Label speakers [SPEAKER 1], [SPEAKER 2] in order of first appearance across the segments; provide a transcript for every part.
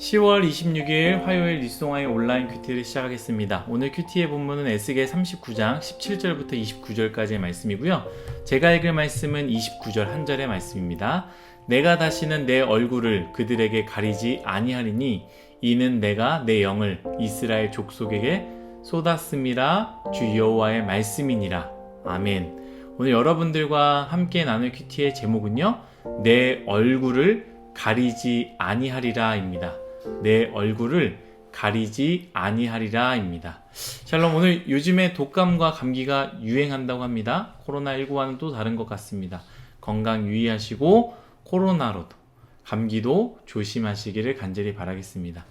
[SPEAKER 1] 10월 26일 화요일 뉴스동아의 온라인 큐티를 시작하겠습니다. 오늘 큐티의 본문은 에스겔 39장 17절부터 29절까지의 말씀이고요. 제가 읽을 말씀은 29절 한 절의 말씀입니다. 내가 다시는 내 얼굴을 그들에게 가리지 아니하리니 이는 내가 내 영을 이스라엘 족속에게 쏟았음이라 주 여호와의 말씀이니라. 아멘. 오늘 여러분들과 함께 나눌 큐티의 제목은요. 내 얼굴을 가리지 아니하리라입니다. 내 얼굴을 가리지 아니하리라입니다. 샬롬 오늘 요즘에 독감과 감기가 유행한다고 합니다. 코로나19와는 또 다른 것 같습니다. 건강 유의하시고 코로나로도 감기도 조심하시기를 간절히 바라겠습니다.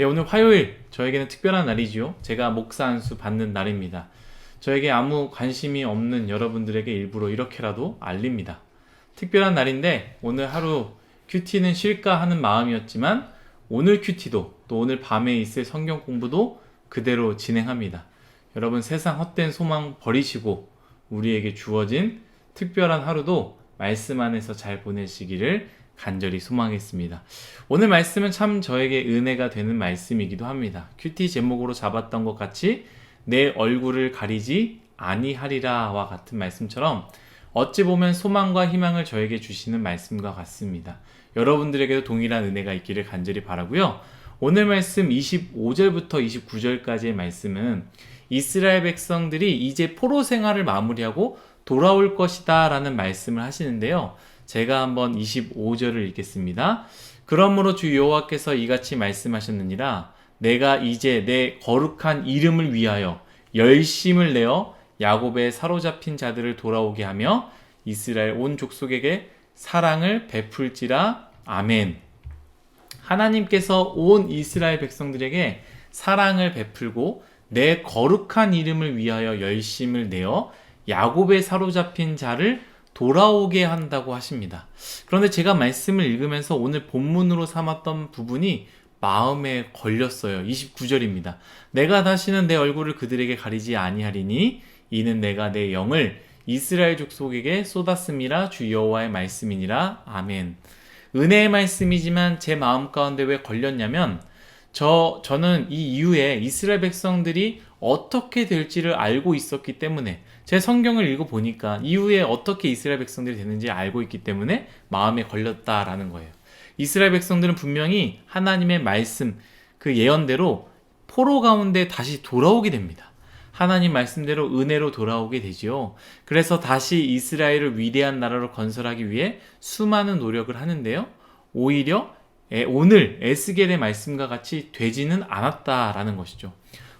[SPEAKER 1] 예, 오늘 화요일 저에게는 특별한 날이지요. 제가 목사 안수 받는 날입니다. 저에게 아무 관심이 없는 여러분들에게 일부러 이렇게라도 알립니다. 특별한 날인데 오늘 하루 큐티는 쉴까 하는 마음이었지만 오늘 큐티도 또 오늘 밤에 있을 성경 공부도 그대로 진행합니다. 여러분 세상 헛된 소망 버리시고 우리에게 주어진 특별한 하루도 말씀 안에서 잘 보내시기를 간절히 소망했습니다. 오늘 말씀은 참 저에게 은혜가 되는 말씀이기도 합니다. 큐티 제목으로 잡았던 것 같이 내 얼굴을 가리지 아니하리라와 같은 말씀처럼 어찌 보면 소망과 희망을 저에게 주시는 말씀과 같습니다. 여러분들에게도 동일한 은혜가 있기를 간절히 바라고요. 오늘 말씀 25절부터 29절까지의 말씀은 이스라엘 백성들이 이제 포로 생활을 마무리하고 돌아올 것이다 라는 말씀을 하시는데요. 제가 한번 25절을 읽겠습니다. 그러므로 주 여호와께서 이같이 말씀하셨느니라 내가 이제 내 거룩한 이름을 위하여 열심을 내어 야곱의 사로잡힌 자들을 돌아오게 하며 이스라엘 온 족속에게 사랑을 베풀지라 아멘. 하나님께서 온 이스라엘 백성들에게 사랑을 베풀고 내 거룩한 이름을 위하여 열심을 내어 야곱의 사로잡힌 자를 돌아오게 한다고 하십니다. 그런데 제가 말씀을 읽으면서 오늘 본문으로 삼았던 부분이 마음에 걸렸어요. 29절입니다. 내가 다시는 내 얼굴을 그들에게 가리지 아니하리니 이는 내가 내 영을 이스라엘 족속에게 쏟았음이라 주 여호와의 말씀이니라. 아멘. 은혜의 말씀이지만 제 마음 가운데 왜 걸렸냐면 저 저는 이 이후에 이스라엘 백성들이 어떻게 될지를 알고 있었기 때문에 제 성경을 읽어 보니까 이후에 어떻게 이스라엘 백성들이 되는지 알고 있기 때문에 마음에 걸렸다라는 거예요. 이스라엘 백성들은 분명히 하나님의 말씀 그 예언대로 포로 가운데 다시 돌아오게 됩니다. 하나님 말씀대로 은혜로 돌아오게 되지요. 그래서 다시 이스라엘을 위대한 나라로 건설하기 위해 수많은 노력을 하는데요. 오히려 오늘 에스겔의 말씀과 같이 되지는 않았다라는 것이죠.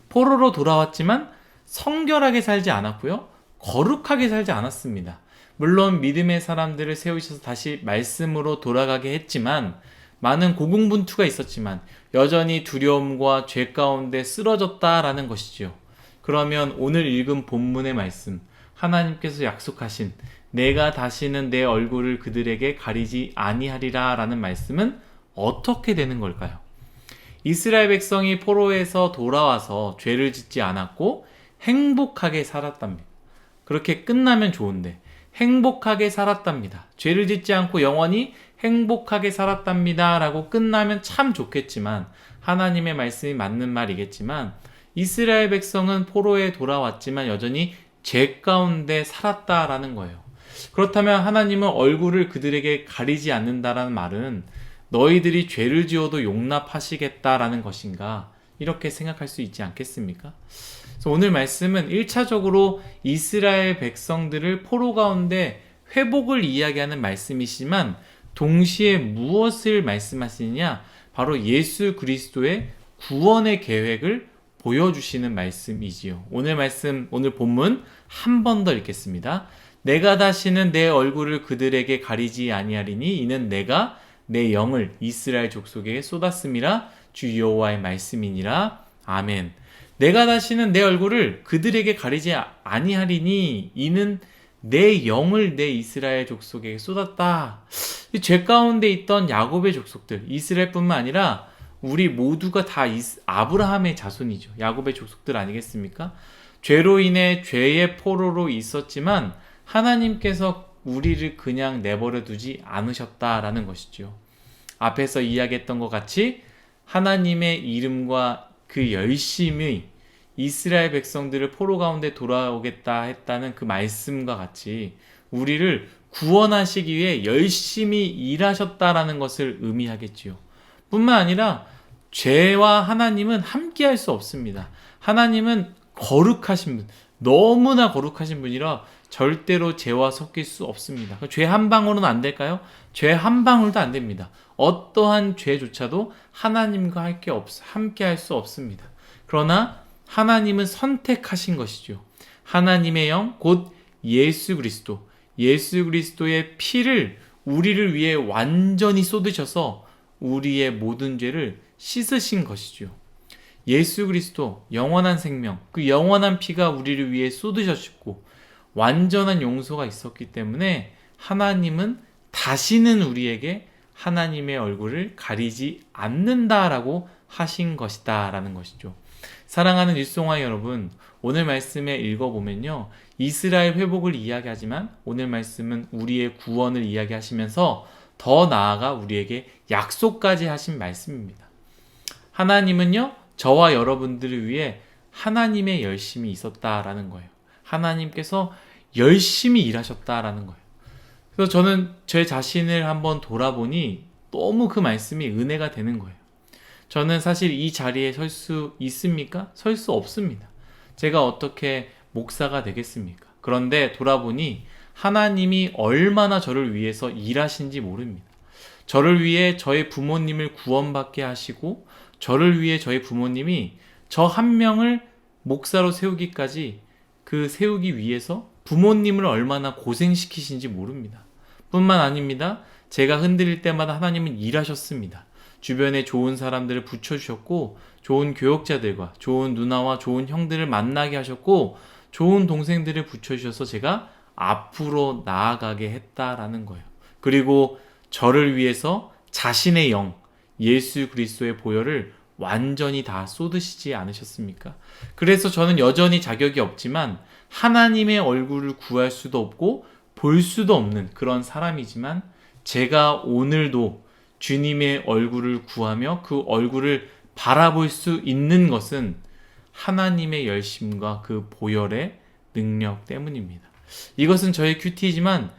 [SPEAKER 1] 포로로 돌아왔지만 성결하게 살지 않았고요. 거룩하게 살지 않았습니다. 물론 믿음의 사람들을 세우셔서 다시 말씀으로 돌아가게 했지만 많은 고군분투가 있었지만 여전히 두려움과 죄 가운데 쓰러졌다라는 것이지요. 그러면 오늘 읽은 본문의 말씀, 하나님께서 약속하신 내가 다시는 내 얼굴을 그들에게 가리지 아니하리라 라는 말씀은 어떻게 되는 걸까요? 이스라엘 백성이 포로에서 돌아와서 죄를 짓지 않았고 행복하게 살았답니다. 그렇게 끝나면 좋은데 행복하게 살았답니다. 죄를 짓지 않고 영원히 행복하게 살았답니다. 라고 끝나면 참 좋겠지만 하나님의 말씀이 맞는 말이겠지만 이스라엘 백성은 포로에 돌아왔지만 여전히 죄 가운데 살았다라는 거예요. 그렇다면 하나님은 얼굴을 그들에게 가리지 않는다라는 말은 너희들이 죄를 지어도 용납하시겠다라는 것인가? 이렇게 생각할 수 있지 않겠습니까? 오늘 말씀은 1차적으로 이스라엘 백성들을 포로 가운데 회복을 이야기하는 말씀이지만 동시에 무엇을 말씀하시느냐? 바로 예수 그리스도의 구원의 계획을 보여주시는 말씀이지요. 오늘 말씀, 오늘 본문 한 번 더 읽겠습니다. 내가 다시는 내 얼굴을 그들에게 가리지 아니하리니 이는 내가 내 영을 이스라엘 족속에게 쏟았음이라 주 여호와의 말씀이니라. 아멘. 내가 다시는 내 얼굴을 그들에게 가리지 아니하리니 이는 내 영을 내 이스라엘 족속에게 쏟았다. 죄 가운데 있던 야곱의 족속들, 이스라엘뿐만 아니라 우리 모두가 다 아브라함의 자손이죠. 야곱의 족속들 아니겠습니까? 죄로 인해 죄의 포로로 있었지만 하나님께서 우리를 그냥 내버려 두지 않으셨다라는 것이죠. 앞에서 이야기했던 것 같이 하나님의 이름과 그 열심이 이스라엘 백성들을 포로 가운데 돌아오겠다 했다는 그 말씀과 같이 우리를 구원하시기 위해 열심히 일하셨다라는 것을 의미하겠지요. 뿐만 아니라 죄와 하나님은 함께 할 수 없습니다. 하나님은 거룩하신 분, 너무나 거룩하신 분이라 절대로 죄와 섞일 수 없습니다. 죄 한 방울은 안 될까요? 죄 한 방울도 안 됩니다. 어떠한 죄조차도 하나님과 할게 없, 함께 할 수 없습니다. 그러나 하나님은 선택하신 것이죠. 하나님의 영, 곧 예수 그리스도, 예수 그리스도의 피를 우리를 위해 완전히 쏟으셔서 우리의 모든 죄를 씻으신 것이죠. 예수 그리스도 영원한 생명, 그 영원한 피가 우리를 위해 쏟으셨고 완전한 용서가 있었기 때문에 하나님은 다시는 우리에게 하나님의 얼굴을 가리지 않는다라고 하신 것이다라는 것이죠. 사랑하는 일송아 여러분, 오늘 말씀에 읽어보면요. 이스라엘 회복을 이야기하지만 오늘 말씀은 우리의 구원을 이야기하시면서 더 나아가 우리에게 약속까지 하신 말씀입니다. 하나님은요, 저와 여러분들을 위해 하나님의 열심이 있었다라는 거예요. 하나님께서 열심히 일하셨다라는 거예요. 그래서 저는 제 자신을 한번 돌아보니 너무 그 말씀이 은혜가 되는 거예요. 저는 사실 이 자리에 설 수 있습니까? 설 수 없습니다. 제가 어떻게 목사가 되겠습니까? 그런데 돌아보니 하나님이 얼마나 저를 위해서 일하신지 모릅니다. 저를 위해 저의 부모님을 구원받게 하시고 저를 위해 저희 부모님이 저 한 명을 목사로 세우기까지 그 세우기 위해서 부모님을 얼마나 고생시키신지 모릅니다. 뿐만 아닙니다. 제가 흔들릴 때마다 하나님은 일하셨습니다. 주변에 좋은 사람들을 붙여주셨고, 좋은 교역자들과 좋은 누나와 좋은 형들을 만나게 하셨고, 좋은 동생들을 붙여주셔서 제가 앞으로 나아가게 했다라는 거예요. 그리고 저를 위해서 자신의 영, 예수 그리스도의 보혈을 완전히 다 쏟으시지 않으셨습니까? 그래서 저는 여전히 자격이 없지만 하나님의 얼굴을 구할 수도 없고 볼 수도 없는 그런 사람이지만 제가 오늘도 주님의 얼굴을 구하며 그 얼굴을 바라볼 수 있는 것은 하나님의 열심과 그 보혈의 능력 때문입니다. 이것은 저의 큐티이지만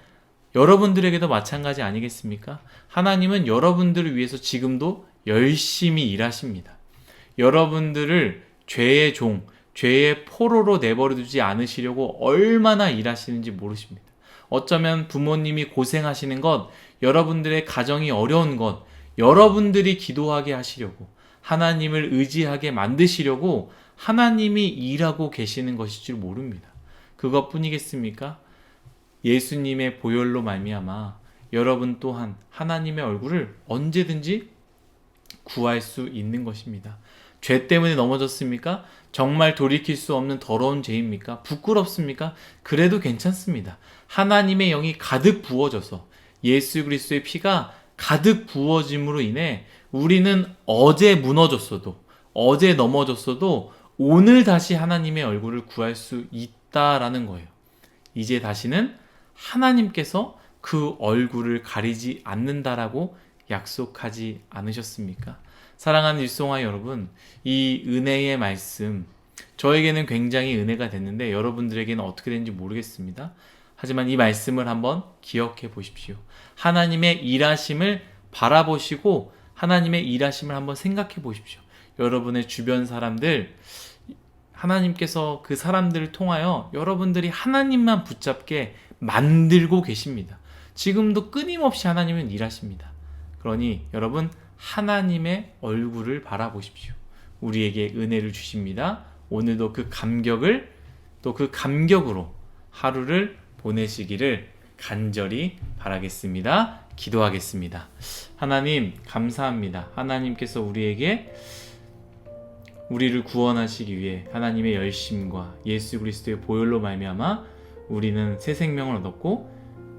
[SPEAKER 1] 여러분들에게도 마찬가지 아니겠습니까? 하나님은 여러분들을 위해서 지금도 열심히 일하십니다. 여러분들을 죄의 종, 죄의 포로로 내버려두지 않으시려고 얼마나 일하시는지 모르십니다. 어쩌면 부모님이 고생하시는 것, 여러분들의 가정이 어려운 것, 여러분들이 기도하게 하시려고, 하나님을 의지하게 만드시려고 하나님이 일하고 계시는 것일 줄 모릅니다. 그것뿐이겠습니까? 예수님의 보혈로 말미암아 여러분 또한 하나님의 얼굴을 언제든지 구할 수 있는 것입니다. 죄 때문에 넘어졌습니까? 정말 돌이킬 수 없는 더러운 죄입니까? 부끄럽습니까? 그래도 괜찮습니다. 하나님의 영이 가득 부어져서 예수 그리스도의 피가 가득 부어짐으로 인해 우리는 어제 무너졌어도 어제 넘어졌어도 오늘 다시 하나님의 얼굴을 구할 수 있 다라는 거예요. 이제 다시는 하나님께서 그 얼굴을 가리지 않는다라고 약속하지 않으셨습니까? 사랑하는 일송아 여러분, 이 은혜의 말씀, 저에게는 굉장히 은혜가 됐는데 여러분들에게는 어떻게 되는지 모르겠습니다. 하지만 이 말씀을 한번 기억해 보십시오. 하나님의 일하심을 바라보시고 하나님의 일하심을 한번 생각해 보십시오. 여러분의 주변 사람들, 하나님께서 그 사람들을 통하여 여러분들이 하나님만 붙잡게 만들고 계십니다. 지금도 끊임없이 하나님은 일하십니다. 그러니 여러분 하나님의 얼굴을 바라보십시오. 우리에게 은혜를 주십니다. 오늘도 그 감격을 또 그 감격으로 하루를 보내시기를 간절히 바라겠습니다. 기도하겠습니다. 하나님 감사합니다. 하나님께서 우리에게 우리를 구원하시기 위해 하나님의 열심과 예수 그리스도의 보혈로 말미암아 우리는 새 생명을 얻었고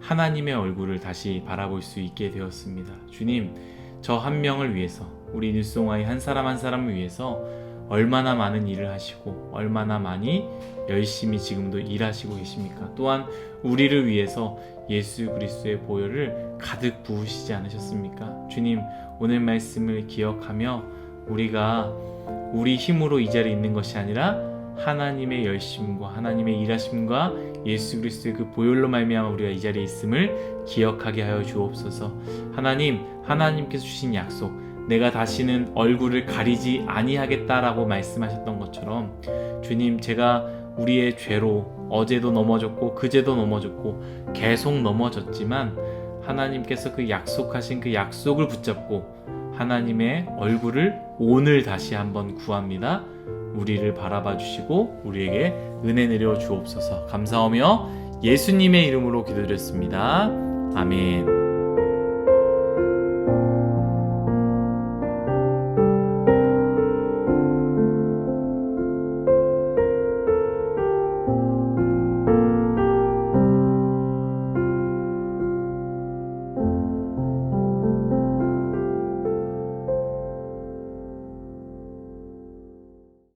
[SPEAKER 1] 하나님의 얼굴을 다시 바라볼 수 있게 되었습니다. 주님, 저 한 명을 위해서 우리 뉴송아의 한 사람 한 사람을 위해서 얼마나 많은 일을 하시고 얼마나 많이 열심히 지금도 일하시고 계십니까? 또한 우리를 위해서 예수 그리스도의 보혈을 가득 부으시지 않으셨습니까? 주님, 오늘 말씀을 기억하며 우리가 우리 힘으로 이 자리에 있는 것이 아니라 하나님의 열심과 하나님의 일하심과 예수 그리스도의 그 보혈로 말미암아 우리가 이 자리에 있음을 기억하게 하여 주옵소서. 하나님, 하나님께서 주신 약속, 내가 다시는 얼굴을 가리지 아니하겠다라고 말씀하셨던 것처럼 주님, 제가 우리의 죄로 어제도 넘어졌고 그제도 넘어졌고 계속 넘어졌지만 하나님께서 그 약속하신 그 약속을 붙잡고 하나님의 얼굴을 오늘 다시 한번 구합니다. 우리를 바라봐 주시고 우리에게 은혜 내려 주옵소서. 감사하며 예수님의 이름으로 기도드렸습니다. 아멘.